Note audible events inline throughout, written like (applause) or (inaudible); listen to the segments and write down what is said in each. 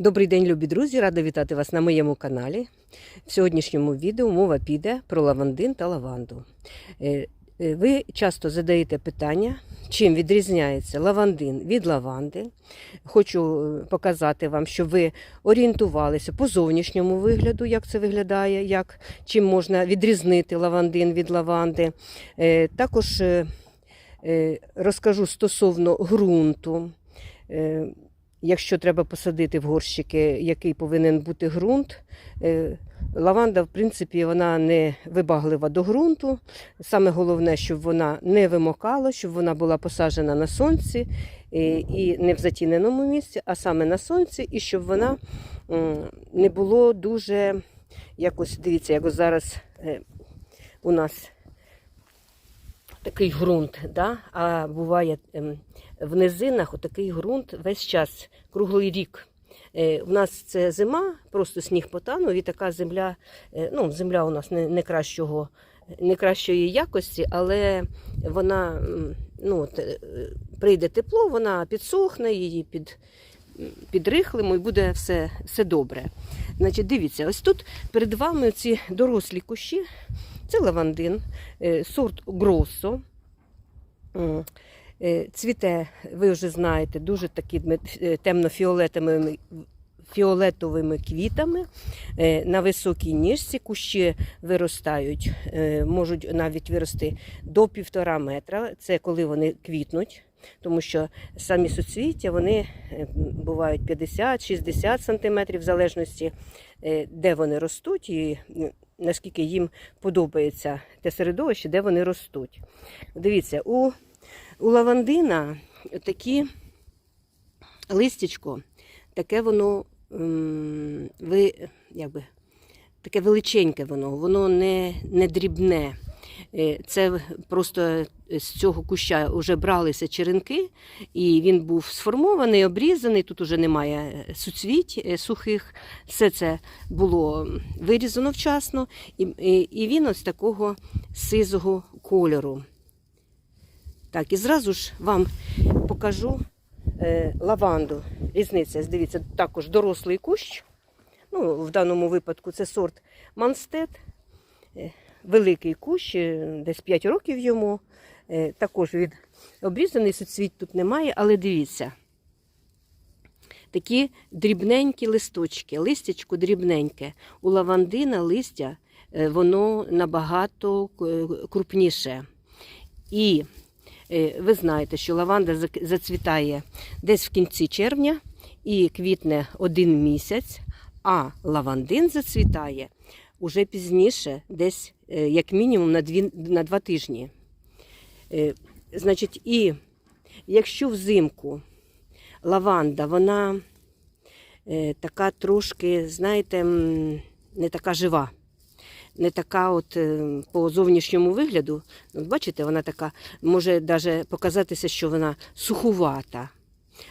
Добрий день, любі друзі! Рада вітати вас на моєму каналі. В сьогоднішньому відео мова піде про лавандин та лаванду. Е, е, Ви часто задаєте питання, чим відрізняється лавандин від лаванди. Хочу е, показати вам, щоб ви орієнтувалися по зовнішньому вигляду, як це виглядає, як, чим можна відрізнити лавандин від лаванди. Також розкажу стосовно ґрунту. Якщо треба посадити в горщики, який повинен бути ґрунт. Е, Лаванда, в принципі, вона не вибаглива до ґрунту. Саме головне, щоб вона не вимокала, щоб вона була посаджена на сонці е, і не в затіненому місці, а саме на сонці, і щоб вона не було дуже якось, дивіться, як зараз е, у нас такий ґрунт, да? а буває ем, в низинах отакий ґрунт весь час, круглий рік. Е, У нас це зима, просто сніг потанув, і така земля, е, ну, земля у нас не, не, кращого, не кращої якості, але вона ну, от, е, прийде тепло, вона підсохне, її під, підрихлимо і буде все, все добре. Значить, дивіться, ось тут перед вами ці дорослі кущі. Це лавандин, е, сорт Гросо. Е, Цвіте, ви вже знаєте, дуже такими е, темно-фіолетовими фіолетовими квітами е, на високій ніжці. Кущі виростають, можуть навіть вирости до півтора метра. Це коли вони квітнуть. Тому що самі суцвіття вони бувають 50-60 см, в залежності, де вони ростуть, і наскільки їм подобається те середовище, де вони ростуть. Дивіться, у, у лавандина такі листячко, таке воно м, ви, якби, таке величеньке воно, воно не, не дрібне. Е, Це просто з цього куща вже бралися черенки, і він був сформований, обрізаний. Тут уже немає суцвіть е, сухих. Все це було вирізано вчасно, і, і він ось такого сизого кольору. Так, і зразу ж вам покажу е, лаванду. Різниця, дивіться, також дорослий кущ. Ну, в даному випадку це сорт Манстед. Е, Великий кущ, е, десь 5 років йому. Е, Також від обрізаний суцвіт тут немає, але дивіться. Такі дрібненькі листочки, листячко дрібненьке. У лавандина листя е, воно набагато е, крупніше. І ви знаєте, що лаванда зацвітає десь в кінці червня і квітне один місяць, а лавандин зацвітає уже пізніше, десь е, як мінімум на, дві, на два тижні. Е, Значить, і якщо взимку лаванда, вона е, така трошки, знаєте, не така жива, не така от е, по зовнішньому вигляду. От бачите, вона така, може навіть показатися, що вона сухувата.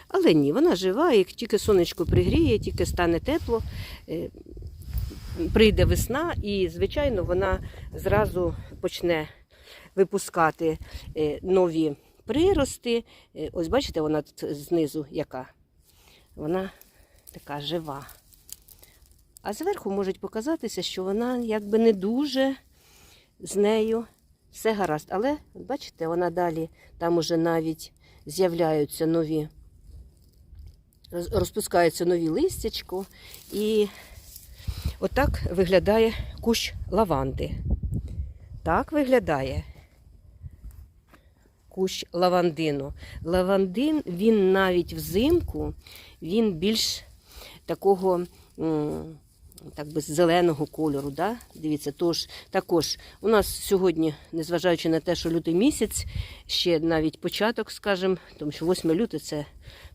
Але ні, вона жива, як тільки сонечко пригріє, тільки стане тепло, е, прийде весна, і, звичайно, вона зразу почне випускати е, нові прирости. Ось бачите, вона знизу яка. Вона така жива. А зверху можуть показатися, що вона якби не дуже з нею все гаразд. Але, бачите, вона далі, там уже навіть з'являються нові, розпускаються нові листячко. І отак виглядає кущ лаванди. Так виглядає кущ лавандину. Лавандин, він навіть взимку, він більш такого так би зеленого кольору. Да? Дивіться, тож, також у нас сьогодні, незважаючи на те, що лютий місяць, ще навіть початок, скажімо, тому що 8 лютого це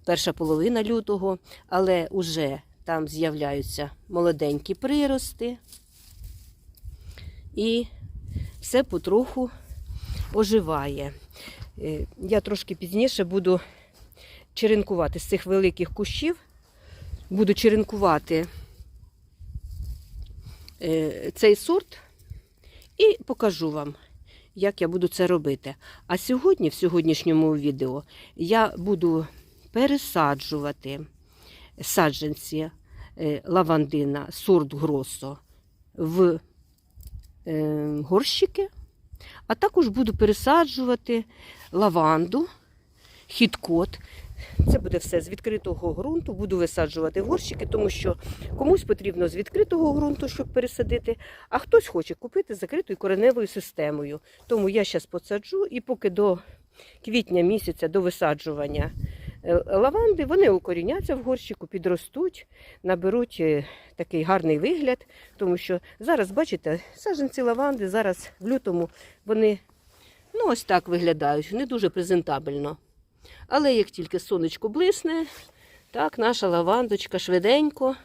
перша половина лютого, але вже там з'являються молоденькі прирости. І все потроху оживає. Е, Я трошки пізніше буду черенкувати з цих великих кущів, буду черенкувати цей сорт і покажу вам, як я буду це робити. А сьогодні, в сьогоднішньому відео, я буду пересаджувати саджанці е, лавандина сорт Гросо в е, горщики, а також буду пересаджувати лаванду, хіткот. Це буде все з відкритого ґрунту. Буду висаджувати горщики, тому що комусь потрібно з відкритого ґрунту, щоб пересадити, а хтось хоче купити закритою кореневою системою. Тому я зараз посаджу і поки до квітня місяця до висаджування е, лаванди, вони укоріняться в горщику, підростуть, наберуть е, такий гарний вигляд, тому що зараз, бачите, саджанці лаванди зараз в лютому вони ну, ось так виглядають, не дуже презентабельно. Але як тільки сонечко блисне, так, наша лавандочка швиденько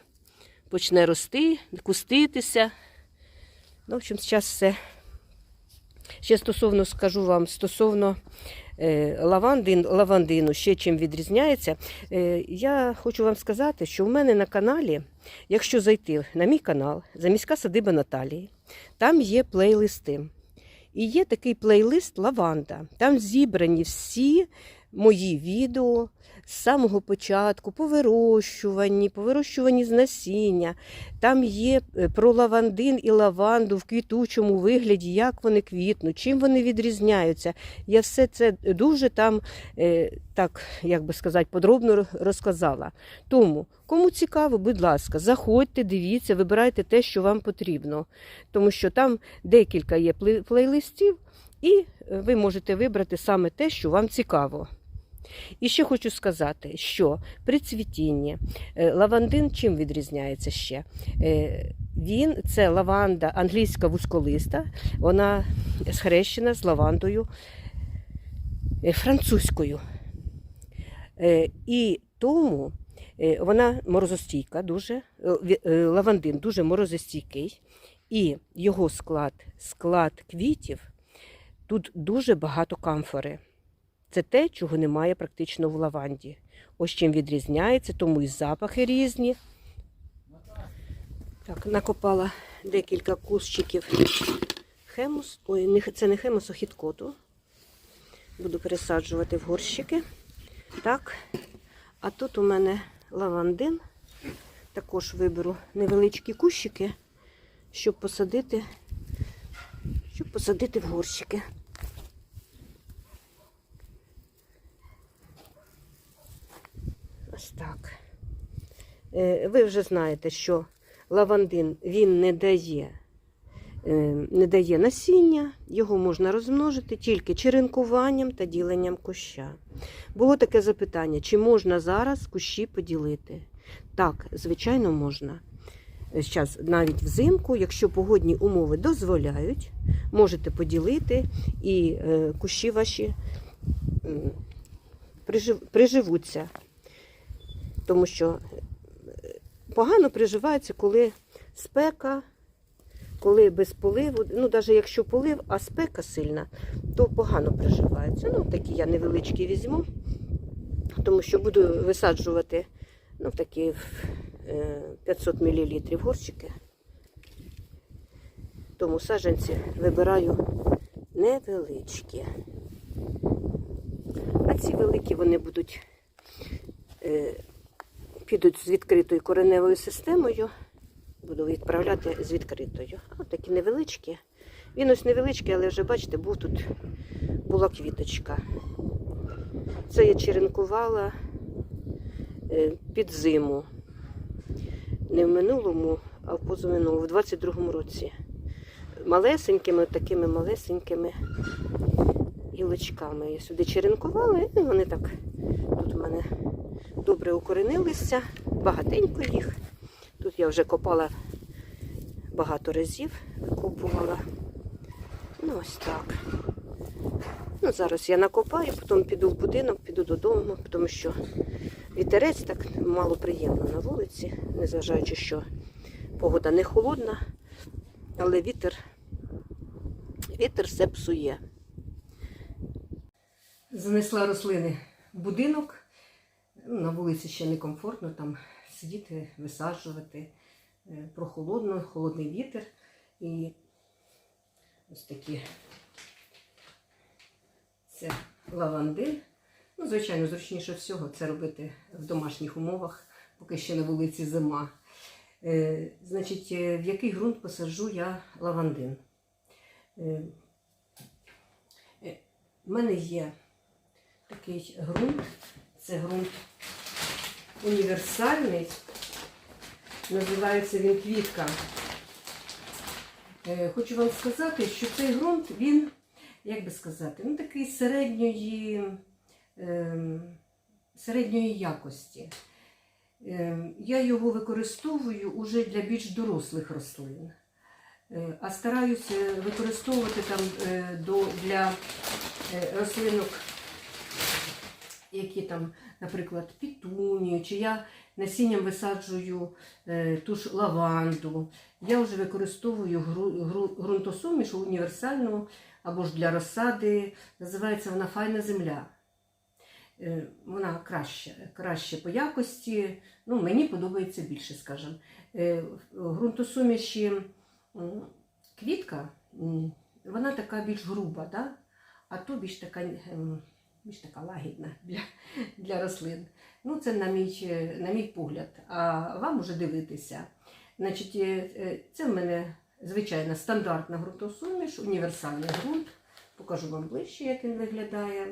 почне рости, куститися. Ну, в общем, зараз все. Ще стосовно скажу вам, стосовно е, лаванди, лавандину, ще чим відрізняється. Е, я хочу вам сказати, що в мене на каналі, якщо зайти на мій канал, Заміська садиба Наталії, там є плейлисти. І є такий плейлист Лаванда. Там зібрані всі мої відео з самого початку по вирощуванні, по вирощуванні з насіння. Там є е, про лавандин і лаванду в квітучому вигляді, як вони квітнуть, чим вони відрізняються. Я все це дуже там, е, так як би сказати, подробно розказала. Тому, кому цікаво, будь ласка, заходьте, дивіться, вибирайте те, що вам потрібно. Тому що там декілька є плей- плейлистів, і е, ви можете вибрати саме те, що вам цікаво. І ще хочу сказати, що при цвітінні е, лавандин чим відрізняється ще? Е, Він це лаванда англійська вузьколиста, вона схрещена з лавандою е, французькою. І тому вона морозостійка, дуже, лавандин дуже морозостійкий, і його склад, склад квітів, тут дуже багато камфори. Це те, чого немає практично в лаванді. Ось чим відрізняється, тому і запахи різні. Так, накопала декілька кущиків хемус. Ой, це не хемус, а хіткоту. Буду пересаджувати в горщики. Так. А тут у мене лавандин. Також виберу невеличкі кущики, щоб посадити, щоб посадити в горщики. Ось так. Е, Ви вже знаєте, що лавандин він не дає, е, не дає насіння, його можна розмножити тільки черенкуванням та діленням куща. Було таке запитання, чи можна зараз кущі поділити? Так, звичайно, можна. Зараз навіть взимку, якщо погодні умови дозволяють, можете поділити і е, кущі ваші приживуться тому що е, погано приживається, коли спека, коли без поливу, ну навіть якщо полив, а спека сильна, то погано приживається. Ну, такі я невеличкі візьму, тому що буду висаджувати ну, такі е, 500 мл горщики. Тому саджанці вибираю невеличкі. А ці великі вони будуть е, підуть з відкритою кореневою системою. Буду відправляти з відкритою. Ось такі невеличкі. Він ось невеличкий, але вже бачите, був тут була квіточка. Це я черенкувала е, під зиму. Не в минулому, а в позаминулому, в 22-му році. Малесенькими, такими малесенькими гілочками. Я сюди черенкувала, і вони так тут у мене добре укоренилися, багатенько їх. Тут я вже копала багато разів, викопувала. Ну, ось так. Ну, зараз я накопаю, потім піду в будинок, піду додому, тому що вітерець так мало приємно на вулиці, незважаючи, що погода не холодна, але вітер, вітер все псує. Занесла рослини в будинок. Ну, На вулиці ще некомфортно там сидіти, висаджувати. Е, Прохолодно, холодний вітер. І ось такі це лавандин. Ну, звичайно, зручніше всього це робити в домашніх умовах, поки ще на вулиці зима. Е, Значить, е, в який ґрунт посаджу я лавандин? Е, е, В мене є такий ґрунт, це ґрунт універсальний, називається він квітка. Е, Хочу вам сказати, що цей ґрунт, він, як би сказати, ну такий середньої, ем, середньої якості. Ем, Я його використовую уже для більш дорослих рослин. Е, А стараюся використовувати там е, до, для рослинок, які там, наприклад, пітунію, чи я насінням висаджую е, ту ж лаванду. Я вже використовую ґрунтосуміш універсальну або ж для розсади. Називається вона файна земля. Е, Вона краще, краще по якості. Ну, мені подобається більше, скажімо. Е, ґрунтосуміші м, квітка, вона така більш груба, да? а то більш така, більш така лагідна для, для рослин. Ну, це на мій, на мій погляд. А вам уже дивитися. Значить, е, е, це в мене звичайна стандартна ґрунтосуміш, універсальний ґрунт. Покажу вам ближче, як він виглядає.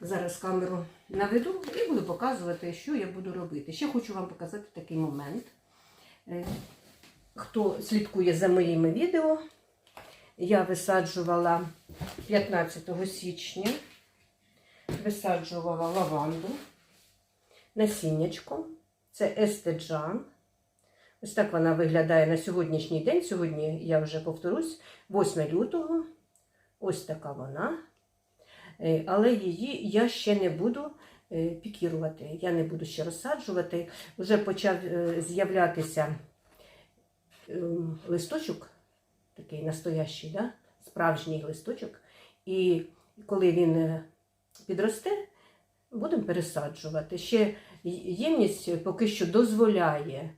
Зараз камеру наведу і буду показувати, що я буду робити. Ще хочу вам показати такий момент. Е, Хто слідкує за моїми відео, я висаджувала 15 січня, висаджувала лаванду насіннячком. Це естеджан. Ось так вона виглядає на сьогоднішній день. Сьогодні, я вже повторюсь, 8 лютого. Ось така вона. Е, Але її я ще не буду е, пікірувати. Я не буду ще розсаджувати. Вже почав е, з'являтися ем, листочок, такий настоящий, да? справжній листочок. І коли він підросте, будемо пересаджувати. Ще ємність поки що дозволяє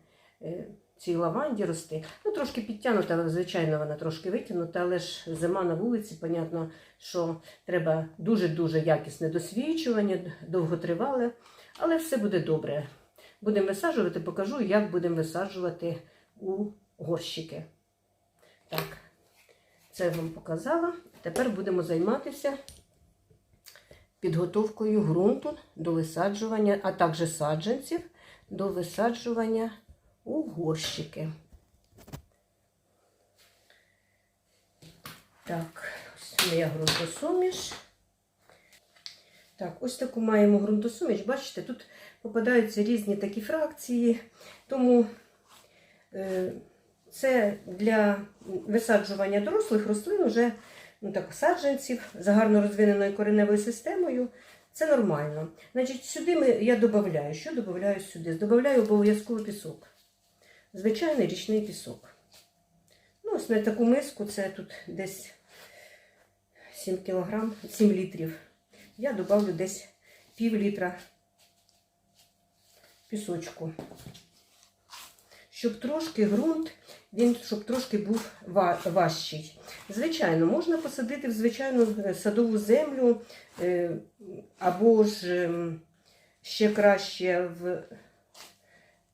е, цій лаванді рости. Ну, трошки підтягнута, звичайно, вона трошки витягнута, але ж зима на вулиці, понятно, що треба дуже-дуже якісне досвідчування, довготривале, але все буде добре. Будемо висаджувати, покажу, як будемо висаджувати у горщики. Так, це вам показала. Тепер будемо займатися підготовкою ґрунту до висаджування, а також саджанців до висаджування у горщики. Так, ось моя ґрунтосуміш. Так, ось таку маємо ґрунтосуміш. Бачите, тут попадаються різні такі фракції, тому е, це для висаджування дорослих рослин уже ну, так, саджанців з гарно розвиненою кореневою системою. Це нормально. Значить, сюди ми, я додаю. Що додаю сюди? Додаю обов'язково пісок. Звичайний річний пісок. Ну, ось на таку миску це тут десь 7 кг, 7 літрів. Я додавлю десь пів літра пісочку. Щоб трошки ґрунт, він щоб трошки був важчий. Звичайно, можна посадити в звичайну е, садову землю, е, або ж ем, ще краще в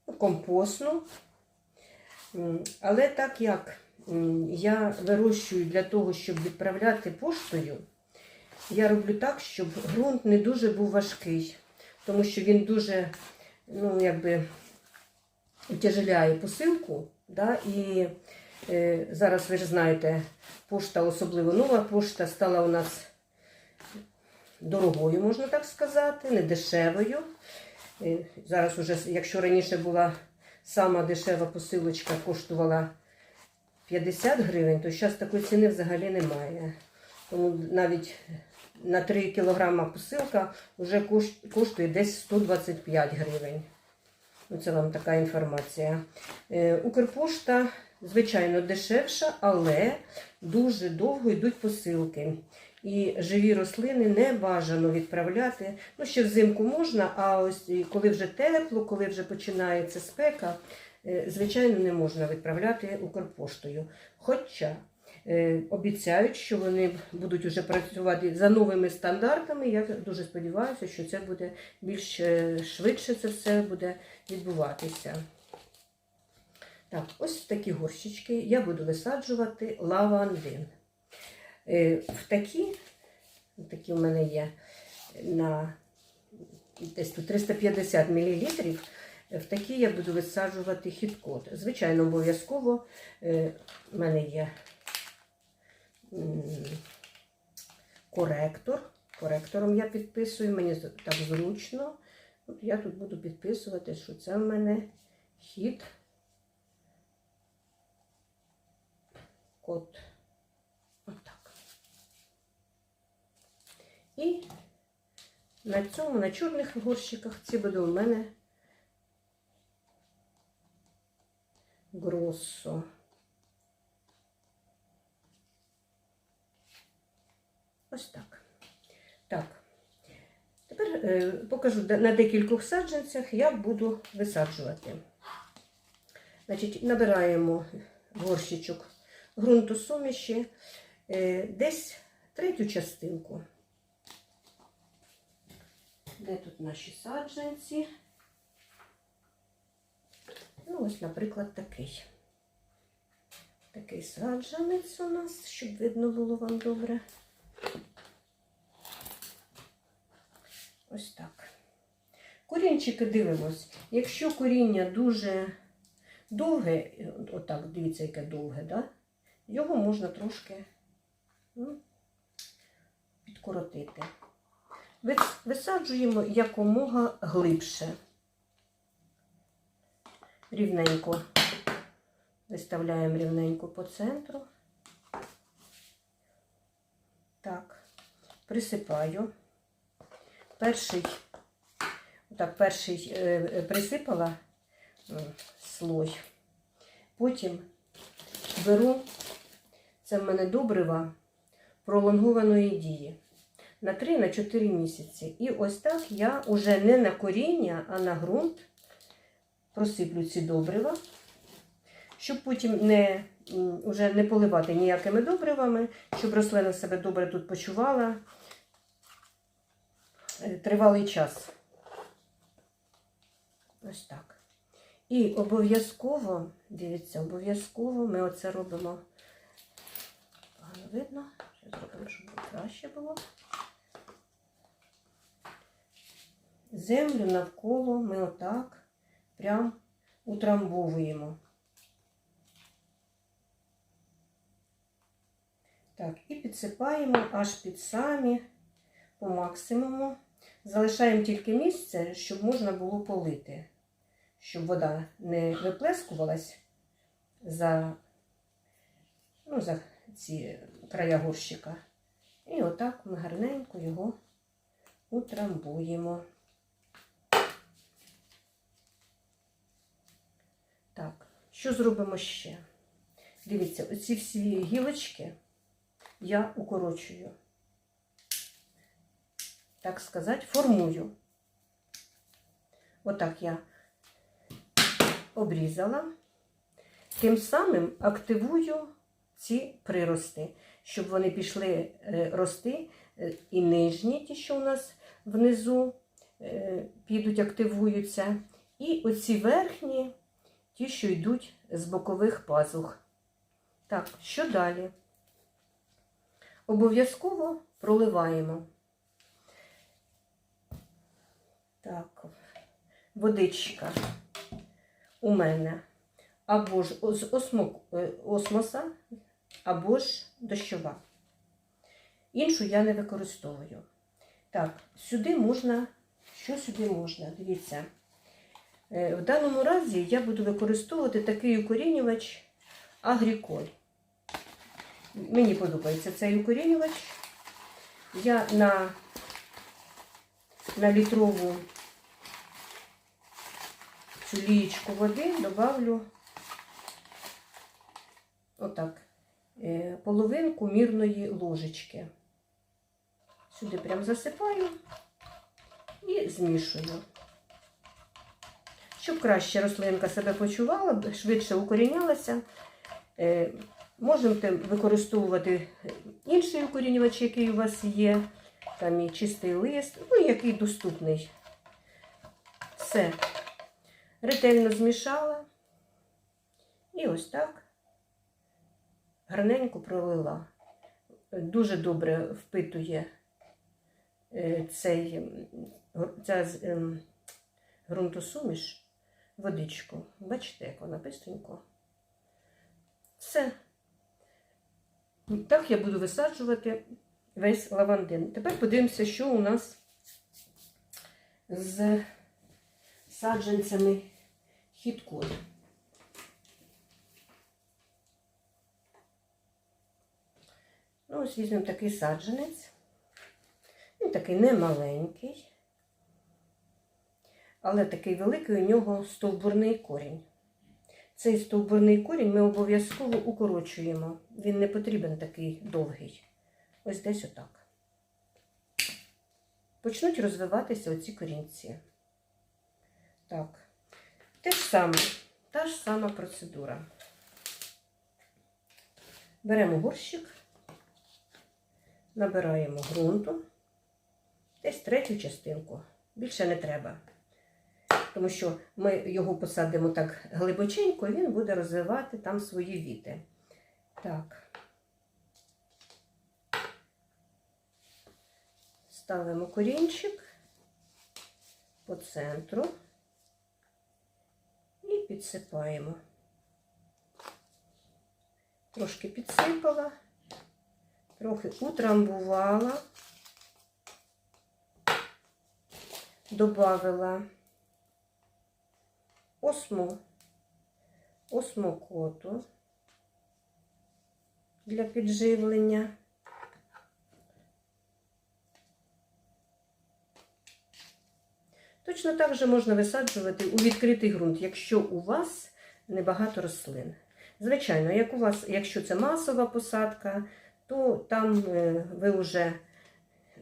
ну, компостну. Але так як я вирощую для того, щоб відправляти поштою, я роблю так, щоб ґрунт не дуже був важкий, тому що він дуже, ну, якби, утяжеляє посилку. Да? І зараз ви ж знаєте, пошта, особливо нова пошта, стала у нас дорогою, можна так сказати, не дешевою. Е, Зараз уже, якщо раніше була сама дешева посилочка, коштувала 50 гривень, то зараз такої ціни взагалі немає. Тому навіть на 3 кілограма посилка вже коштує десь 125 гривень. Ну, Це вам така інформація. Е, Укрпошта, звичайно, дешевша, але дуже довго йдуть посилки. І живі рослини не бажано відправляти. Ну, ще взимку можна, а ось коли вже тепло, коли вже починається спека, е, звичайно, не можна відправляти Укрпоштою. Хоча е, обіцяють, що вони будуть вже працювати за новими стандартами. Я дуже сподіваюся, що це буде більш е, швидше це все буде відбуватися. Так, ось в такі горщички я буду висаджувати лавандин. Е, В такі, такі в мене є на десь тут 350 мл. В такі я буду висаджувати хіткот. Звичайно, обов'язково е, в мене є коректор. Коректором я підписую, мені так зручно. Я тут буду підписувати, що це в мене хід код. Отак. І на цьому, на чорних горщиках, ці буде у мене гроссо. Ось так. Так. Тепер е, покажу на декількох саджанцях, як буду висаджувати. Значить, набираємо горщичок ґрунтосуміші е, десь третю частинку. Де тут наші саджанці? Ну, ось, наприклад, такий. Такий саджанець у нас, щоб видно було вам добре. Ось так. Корінчики дивимось. Якщо коріння дуже довге, отак, дивіться, яке довге, да? Його можна трошки ну, підкоротити. Висаджуємо якомога глибше. Рівненько виставляємо рівненько по центру. Так, присипаю. Перший, так, перший е, е, присипала слой. Потім беру, це в мене добрива пролонгованої дії на 3-4 місяці. І ось так я уже не на коріння, а на ґрунт просиплю ці добрива, щоб потім не, уже не поливати ніякими добривами, щоб рослина себе добре тут почувала е, тривалий час. Ось так. І обов'язково, дивіться, обов'язково ми оце робимо. Погано видно. Ще зробимо, щоб краще було. Землю навколо ми отак прям утрамбовуємо. Так, і підсипаємо аж під самі по максимуму. Залишаємо тільки місце, щоб можна було полити, щоб вода не виплескувалась за, ну, за ці края горщика. І отак ми гарненько його утрамбуємо. Так, що зробимо ще? Дивіться, оці всі гілочки я укорочую. Так сказати, формую. Отак я обрізала. Тим самим активую ці прирости, щоб вони пішли е, рости, е, і нижні, ті, що у нас внизу е, підуть, активуються. І оці верхні, ті, що йдуть з бокових пазух. Так, що далі? Обов'язково проливаємо. Так, водичка у мене або ж з осмо, осмоса, або ж дощова. Іншу я не використовую. Так, сюди можна, що сюди можна? Дивіться. Е, В даному разі я буду використовувати такий укорінювач агріколь. Мені подобається цей укорінювач. Я на, на літрову цю лієчку води добавлю отак, половинку мірної ложечки. Сюди прям засипаю і змішую. Щоб краще рослинка себе почувала, швидше укорінялася. Е, Можете використовувати інший укорінювач, який у вас є. Там і чистий лист, ну який доступний. Все. Ретельно змішала І ось так гарненько пролила. Дуже добре впитує е, цей, ця ем, ґрунтосуміш водичку. Бачите, як вона бистренько. Все. Так я буду висаджувати весь лавандин. Тепер подивимося, що у нас з саджанцями хіткот. Ну, ось візьмемо такий саджанець. Він такий немаленький, але такий великий у нього стовбурний корінь. Цей стовбурний корінь ми обов'язково укорочуємо. Він не потрібен такий довгий. Ось десь отак. Почнуть розвиватися оці корінці. Так. Те ж саме, та ж сама процедура. Беремо горщик, набираємо ґрунту, десь третю частинку. Більше не треба. Тому що ми його посадимо так глибоченько, і він буде розвивати там свої віти. Так. Ставимо корінчик по центру і підсипаємо. Трошки підсипала, трохи утрамбувала, добавила осму, осмокоту для підживлення. Точно так же можна висаджувати у відкритий ґрунт, якщо у вас небагато рослин. Звичайно, як у вас, якщо це масова посадка, то там е, ви вже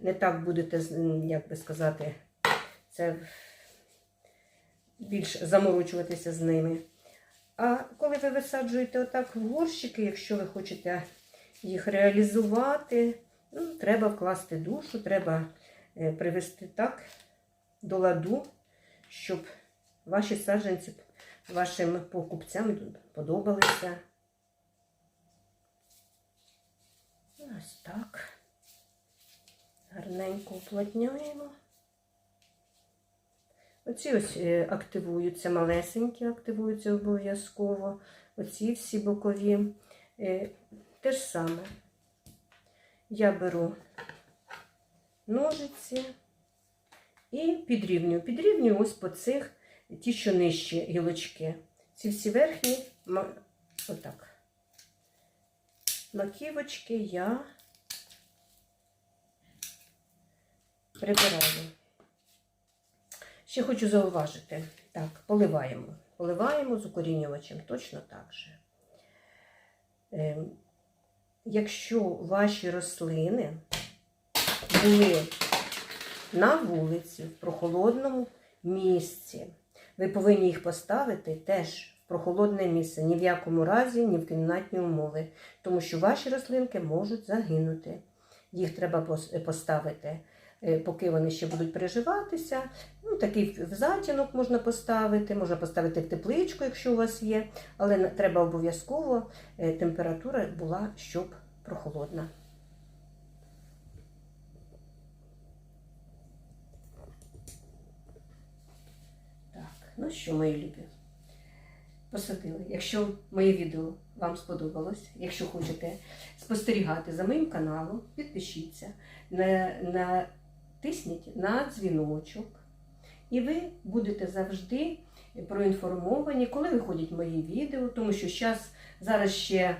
не так будете, як би сказати, це більш заморочуватися з ними. А коли ви висаджуєте отак в горщики, якщо ви хочете їх реалізувати, ну, треба вкласти душу, треба е, привести так до ладу, щоб ваші саджанці вашим покупцям подобалися. Ось так. Гарненько уплотняємо. Оці ось е, активуються, малесенькі активуються обов'язково. Оці всі бокові. Е, Те ж саме. Я беру ножиці і підрівнюю. Підрівнюю ось по цих, ті, що нижчі гілочки. Ці всі верхні, отак. Маківочки я прибираю. Ще хочу зауважити. Так, поливаємо. Поливаємо з укорінювачем точно так же. Ем, якщо ваші рослини були на вулиці, в прохолодному місці, ви повинні їх поставити теж прохолодне місце, ні в якому разі, ні в кімнатні умови, тому що ваші рослинки можуть загинути. Їх треба поставити е, поки вони ще будуть переживатися. Ну, такий в затінок можна поставити, можна поставити в тепличку, якщо у вас є, але треба обов'язково е, температура була, щоб прохолодна. Ну що, мої любі, посадили. Якщо моє відео вам сподобалось, якщо хочете спостерігати за моїм каналом, підпишіться, натисніть на дзвіночок, і ви будете завжди проінформовані, коли виходять мої відео, тому що зараз ще,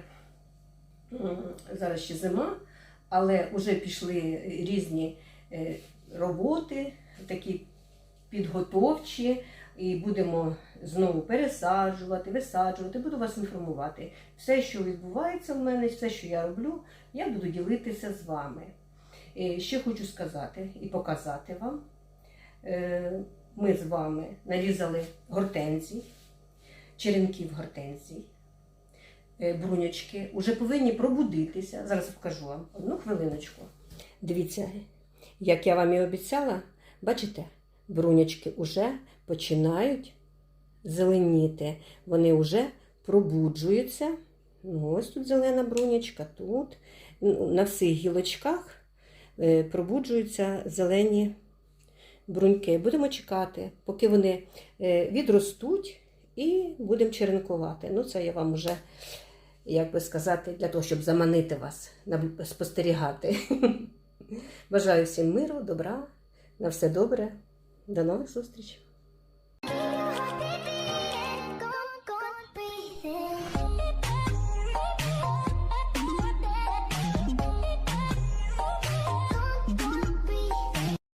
зараз ще зима, але вже пішли різні е, роботи, такі підготовчі, і будемо знову пересаджувати, висаджувати, буду вас інформувати. Все, що відбувається в мене, все, що я роблю, я буду ділитися з вами. Е, Ще хочу сказати і показати вам. Е, Ми з вами нарізали гортензій, черенків гортензій, е, брунячки. Уже повинні пробудитися. Зараз покажу вам одну хвилиночку. Дивіться, як я вам і обіцяла, бачите, брунячки вже починають зеленіти. Вони вже пробуджуються. Ну, ось тут зелена брунячка, тут. Ну, На всіх гілочках е, пробуджуються зелені бруньки. Будемо чекати, поки вони е, відростуть, і будемо черенкувати. Ну, це я вам вже, як би сказати, для того, щоб заманити вас, спостерігати. (laughs) Бажаю всім миру, добра, на все добре. До нових зустрічей!